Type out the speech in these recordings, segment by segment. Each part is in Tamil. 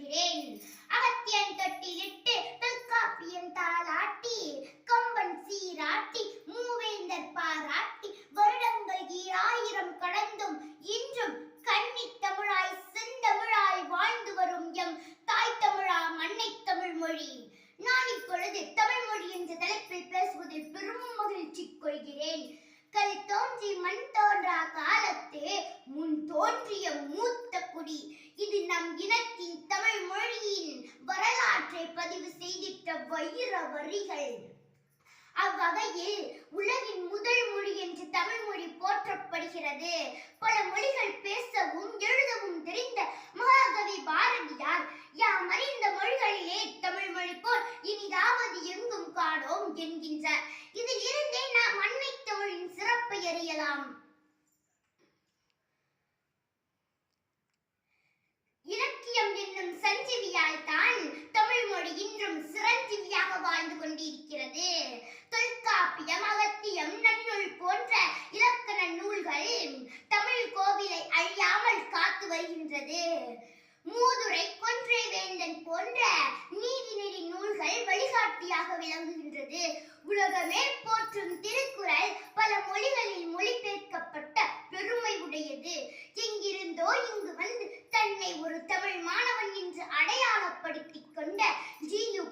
கொள்கிறேன் அகத்தியன் தொட்டிலிட்டு தொல்காப்பியன் தாளாட்டி கம்பன் சீராட்டி மூவேந்தர் பாராட்டி வருடங்கள் ஈராயிரம் கடந்தும் இன்றும் கன்னி தமிழாய் செந்தமிழாய் வாழ்ந்து வரும் எம் தாய் தமிழா மண்ணை தமிழ் மொழி. நான் இப்பொழுது தமிழ் மொழி என்ற தலைப்பில் பேசுவதில் பெரும் மகிழ்ச்சி கொள்கிறேன். கல் தோன்றி மண் தோன்றா காலத்தே முன் தோன்றிய மூத்த குடி. இது நம் இனத்தின் தமிழ் மொழியின் வரலாற்றை பதிவு செய்திட்ட வைர வரிகள். அவ்வகையில் உலகின் முதல் மொழி என்று தமிழ் மொழி போற்றப்படுகிறது. பல மொழிகள் பேசவும் எழுதவும் தெரிந்த மகாகவி பாரதியார் யாம் அறிந்த மொழிகளிலே தமிழ் மொழி போல் இனிதாவது எங்கும் காணோம் என்கின்றார். இதில் இருந்தே நாம் சிறப்பை இலக்கியம் என்னும் சஞ்சீவியால் தான் தமிழ் மொழி இன்றும் சிரஞ்சீவியாக வாழ்ந்து கொண்டிருக்கிறது. தொல்காப்பியம் அகத்தியம் நன்னூல் போன்ற இலக்கண நூல்கள் தமிழ் கோவிலை அழியாமல் காத்து வருகின்றது. மூதுரை கொன்றை வேந்தன் போன்ற நீதிநெறி நூல்கள் வழிகாட்டியாக விளங்குகின்றது. உலகமே போற்றும் திருக்குறள் பல மொழிகளில் மொழிபெயர்க்கப்பட்ட பெருமை உடையது. எங்கிருந்தோ இங்கு வந்து தன்னை ஒரு தமிழ் மாணவன் என்று அடையாளப்படுத்திக் கொண்ட ஜியு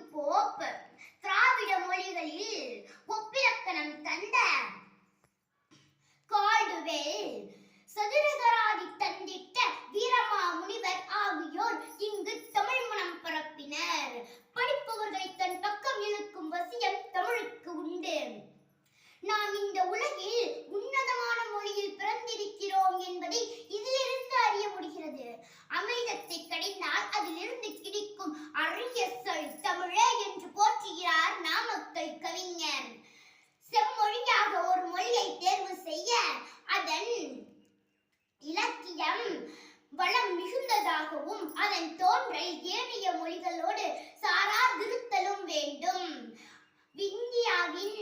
இடம் வளம் மிகுந்ததாகவும் அதன் தோன்றல் ஏனைய மொழிகளோடு சாராதிருத்தலும் வேண்டும். இந்தியாவின்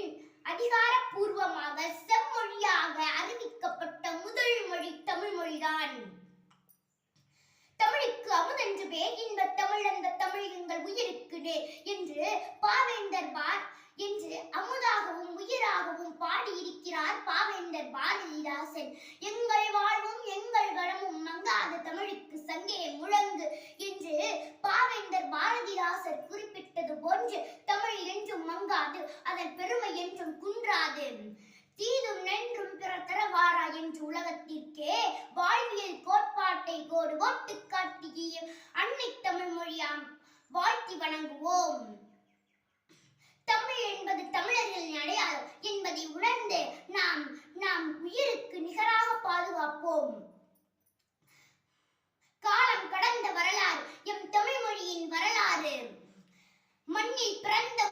அதிகாரப்பூர்வமாக செம்மொழியாக அறிவிக்கப்பட்ட முதல் மொழி தமிழ் மொழிதான். தமிழுக்கு அமுதென்று பேர் இந்த தமிழ் அந்த தமிழ் எங்கள் உயிருக்கு என்று பாவேந்தர் பார் என்று அமுதாகவும் உயிராகவும் பாடியிருக்கிறார் பாவேந்தர் பாரதிதாசன் எங்கள் வாழ்வும் எங்கள் வளமும் மங்காத தமிழுக்கு சங்கே முழங்கு என்று பாவேந்தர் பாரதிதாசர் குறிப்பிட்டது போன்று தமிழ் என்றும் மங்காது அதன் பெருமை என்றும் குன்றாது. தீதும் நென்றும் பிற தரவாரா என்று உலகத்திற்கே வாழ்வியல் கோட்பாட்டை கோடு போட்டு காட்டிய அன்னை தமிழ் மொழியாம் வாழ்த்தி வணங்குவோம். தமிழ் என்பது தமிழ் papum.